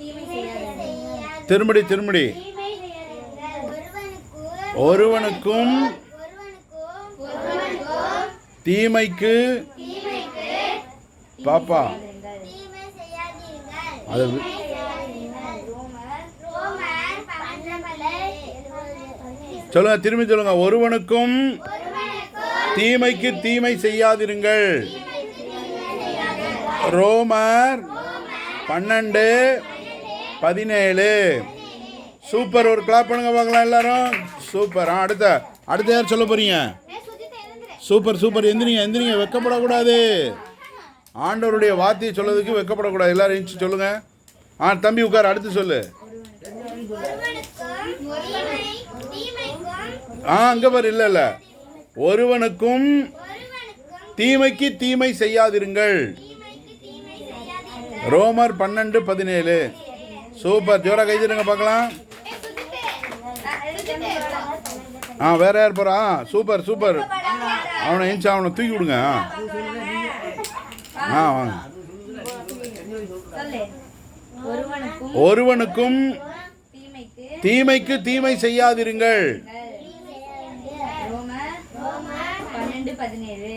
தீமை செய்யாதீர்கள் திரும்படி திரும்படி. ஒருவனுக்கும் தீமைக்கு பாப்பா. அது சொல்லுங்க திரும்பி சொல்லுங்க. ஒருவனுக்கும் தீமைக்கு தீமை செய்யாதிருங்கள். ரோமர் பன்னெண்டு பதினேழு. சூப்பர் ஒரு கிளாப் பண்ணுங்க பார்க்கலாம் எல்லாரும். சூப்பர். ஆ அடுத்த அடுத்த யார் சொல்ல போறீங்க? Super super. எந்திரிங்க எந்திரிங்க. வெக்கப்படக்கூடாது. ஆண்டவருடைய வார்த்தையை சொல்லதுக்கு வெக்கப்படக்கூடாது. எல்லாரும் எழுந்துச்சு சொல்லுங்க. ஆ தம்பி உட்கார் அடுத்து சொல்லு. ஆ அங்கே பாரு இல்லை இல்லை. ஒருவனுக்கும் தீமைக்கு தீமை செய்யாதிருங்கள். ரோமர் பன்னெண்டு பதினேழு. சூப்பர். ஜோரா கைதிருங்க பார்க்கலாம். ஆ வேற யார் போறா? Super super. அவனை இன்ச்சு அவனை தூக்கி விடுங்க ஆ. வாங்க. ஒருவனுக்கும் தீமைக்கு தீமை செய்யாதிருங்கள். பதினேழு.